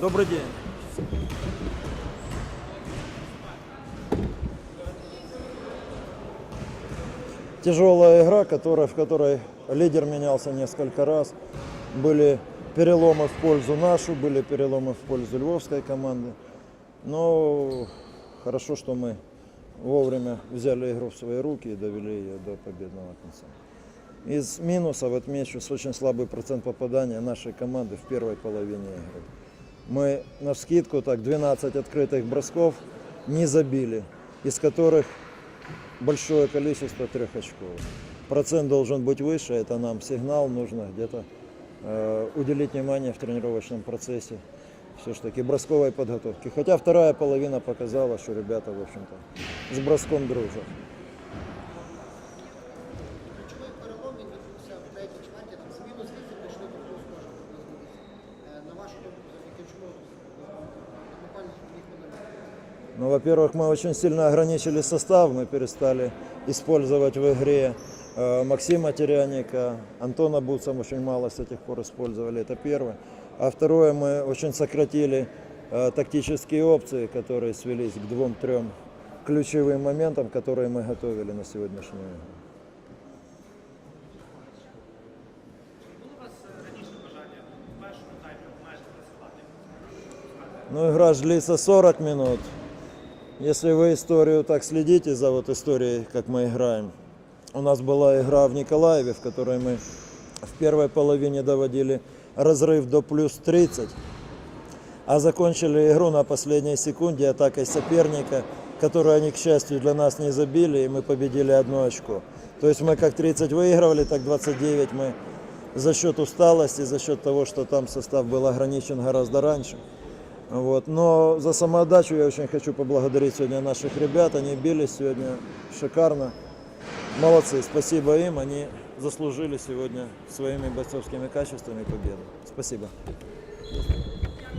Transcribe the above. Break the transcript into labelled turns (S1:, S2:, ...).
S1: Добрый день. Тяжелая игра, которая, в которой лидер менялся несколько раз. Были переломы в пользу нашу, были переломы в пользу львовской команды. Но хорошо, что мы вовремя взяли игру в свои руки и довели ее до победного конца. Из минусов отмечу очень слабый процент попадания нашей команды в первой половине игры Мы на скидку так 12 открытых бросков не забили, из которых большое количество трехочковых. Процент должен быть выше, это нам сигнал, нужно где-то э, уделить внимание в тренировочном процессе все-таки бросковой подготовки. Хотя вторая половина показала, что ребята, в общем-то, с броском дружат.
S2: Ключовий перелом він відбувся в третій чверті, там з мінус 8 прийшли до плюс кожен можливість. Е, На вашу думку,
S1: ну, во-первых, мы очень сильно ограничили состав, мы перестали использовать в игре э, Максима Теряника, Антона Буца мы очень мало с этих пор использовали, это первое. А второе, мы очень сократили э, тактические опции, которые свелись к двум-трем ключевым моментам, которые мы готовили на сегодняшнюю игру. Ну, игра ж длится 40 минут. Если вы историю так следите за вот историей, как мы играем. У нас была игра в Николаеве, в которой мы в первой половине доводили разрыв до плюс 30, а закончили игру на последней секунде атакой соперника, которую они, к счастью, для нас не забили, и мы победили одно очко. То есть мы как 30 выигрывали, так 29 мы за счет усталости, за счет того, что там состав был ограничен гораздо раньше. Вот. Но за самоотдачу я очень хочу поблагодарить сегодня наших ребят. Они бились сегодня шикарно. Молодцы, спасибо им. Они заслужили сегодня своими бойцовскими качествами победу. Спасибо.